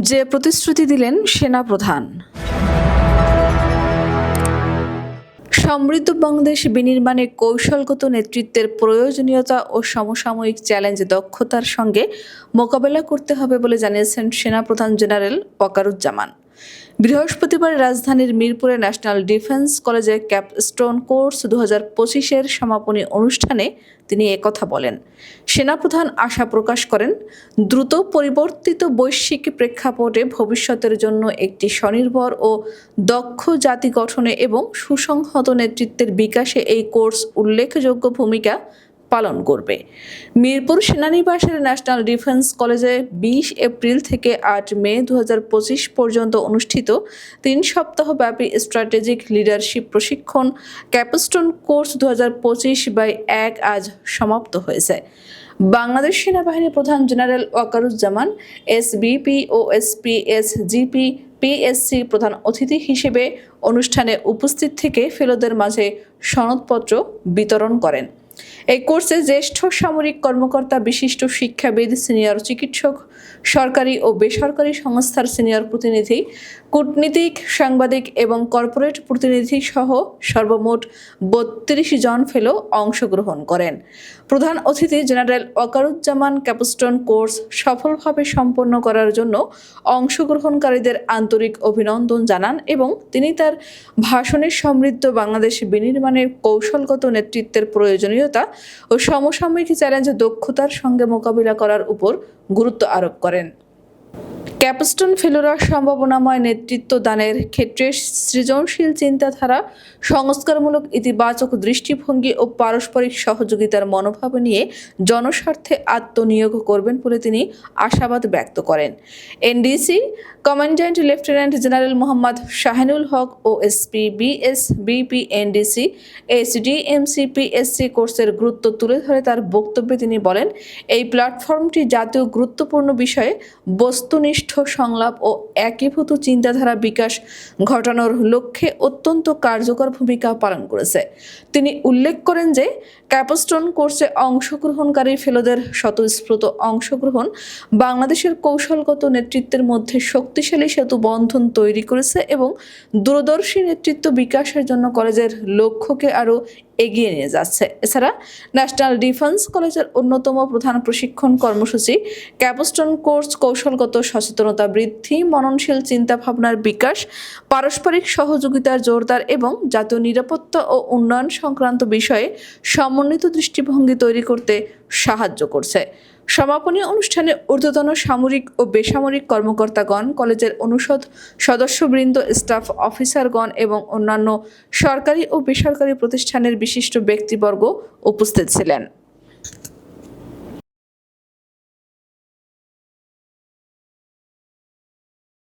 যে প্রতিশ্রুতি দিলেন সেনাপ্রধান সমৃদ্ধ বাংলাদেশ বিনির্মাণে কৌশলগত নেতৃত্বের প্রয়োজনীয়তা ও সমসাময়িক চ্যালেঞ্জ দক্ষতার সঙ্গে মোকাবেলা করতে হবে বলে জানিয়েছেন সেনাপ্রধান জেনারেল ওয়াকারুজ্জামান। বৃহস্পতিবার রাজধানীর মিরপুরে ন্যাশনাল ডিফেন্স কলেজে ক্যাপস্টোন কোর্স দু হাজার পঁচিশের সমাপনী অনুষ্ঠানে তিনি একথা বলেন। সেনাপ্রধান আশা প্রকাশ করেন, দ্রুত পরিবর্তিত বৈশ্বিক প্রেক্ষাপটে ভবিষ্যতের জন্য একটি স্বনির্ভর ও দক্ষ জাতি গঠনে এবং সুসংহত নেতৃত্বের বিকাশে এই কোর্স উল্লেখযোগ্য ভূমিকা পালন করবে। মিরপুর সেনানিবাসের ন্যাশনাল ডিফেন্স কলেজে বিশ এপ্রিল থেকে আট মে দু হাজার পঁচিশ পর্যন্ত অনুষ্ঠিত তিন সপ্তাহব্যাপী স্ট্র্যাটেজিক লিডারশিপ প্রশিক্ষণ ক্যাপস্টোন কোর্স দু হাজার পঁচিশ বাই এক আজ সমাপ্ত হয়েছে। বাংলাদেশ সেনাবাহিনী প্রধান জেনারেল ওয়াকারুজ্জামান এস এসবিপি ও এসপিএস জিপি পিএসসি প্রধান অতিথি হিসেবে অনুষ্ঠানে উপস্থিত থেকে ফেলোদের মাঝে সনদপত্র বিতরণ করেন। এই কোর্সে জ্যেষ্ঠ সামরিক কর্মকর্তা, বিশিষ্ট শিক্ষাবিদ, সিনিয়র চিকিৎসক, সরকারি ও বেসরকারি সংস্থার সিনিয়র প্রতিনিধি, কূটনীতিক, সাংবাদিক এবং কর্পোরেট প্রতিনিধি সহ সর্বমোট বত্রিশ জন ফেলো অংশগ্রহণ করেন। প্রধান অতিথি জেনারেল ওয়াকারুজ্জামান ক্যাপস্টন কোর্স সফলভাবে সম্পন্ন করার জন্য অংশগ্রহণকারীদের আন্তরিক অভিনন্দন জানান এবং তিনি তার ভাষণের সমৃদ্ধ বাংলাদেশ বিনির্মাণের কৌশলগত নেতৃত্বের প্রয়োজনীয়তা ও সমসাময়িক চ্যালেঞ্জ দক্ষতার সঙ্গে মোকাবিলা করার উপর গুরুত্ব আরোপ করেন। ক্যাপস্টন ফেলোরা সম্ভাবনাময় নেতৃত্ব দানের ক্ষেত্রে সৃজনশীল চিন্তাধারা, সংস্কারমূলক ইতিবাচক দৃষ্টিভঙ্গি ও পারস্পরিক সহযোগিতার মনোভাব নিয়ে জনস্বার্থে আত্মনিয়োগ করবেন বলে তিনি আশাবাদ ব্যক্ত করেন। NDC commandant lieutenant general Mohammad Shahinul Haque ও SP BS BP NDC SDMC PSC কোর্সের গুরুত্ব তুলে ধরে তার বক্তব্যে তিনি বলেন, এই প্ল্যাটফর্মটি জাতীয় গুরুত্বপূর্ণ বিষয়ে বস্তুনিষ্ঠ সংলাপ ও একীভূত চিন্তাধারা বিকাশ ঘটানোর লক্ষ্যে অত্যন্ত কার্যকর ভূমিকা পালন করেছে। তিনি উল্লেখ করেন যে, ক্যাপস্টোন কোর্সে অংশগ্রহণকারী ফেলোদের স্বতঃস্ফূর্ত অংশগ্রহণ বাংলাদেশের কৌশলগত নেতৃত্বের মধ্যে শক্তিশালী সেতু বন্ধন তৈরি করেছে এবং দূরদর্শী নেতৃত্ব বিকাশের জন্য কলেজের লক্ষ্যকে আরও এগিয়ে নিয়ে যাচ্ছে। এছাড়া ন্যাশনাল ডিফেন্স কলেজের অন্যতম প্রধান প্রশিক্ষণ কর্মসূচি ক্যাপস্টন কোর্স কৌশলগত সচেতনতা বৃদ্ধি, মননশীল চিন্তা ভাবনার বিকাশ, পারস্পরিক সহযোগিতার জোরদার এবং জাতীয় নিরাপত্তা ও উন্নয়ন সংক্রান্ত বিষয়ে সমন্বিত দৃষ্টিভঙ্গি তৈরি করতে সাহায্য করছে। সমাপনী অনুষ্ঠানে ঊর্ধ্বতন সামরিক ও বেসামরিক কর্মকর্তাগণ, কলেজের অনুষদ সদস্যবৃন্দ, স্টাফ অফিসারগণ এবং অন্যান্য সরকারি ও বেসরকারি প্রতিষ্ঠানের বিশিষ্ট ব্যক্তিবর্গ উপস্থিত ছিলেন।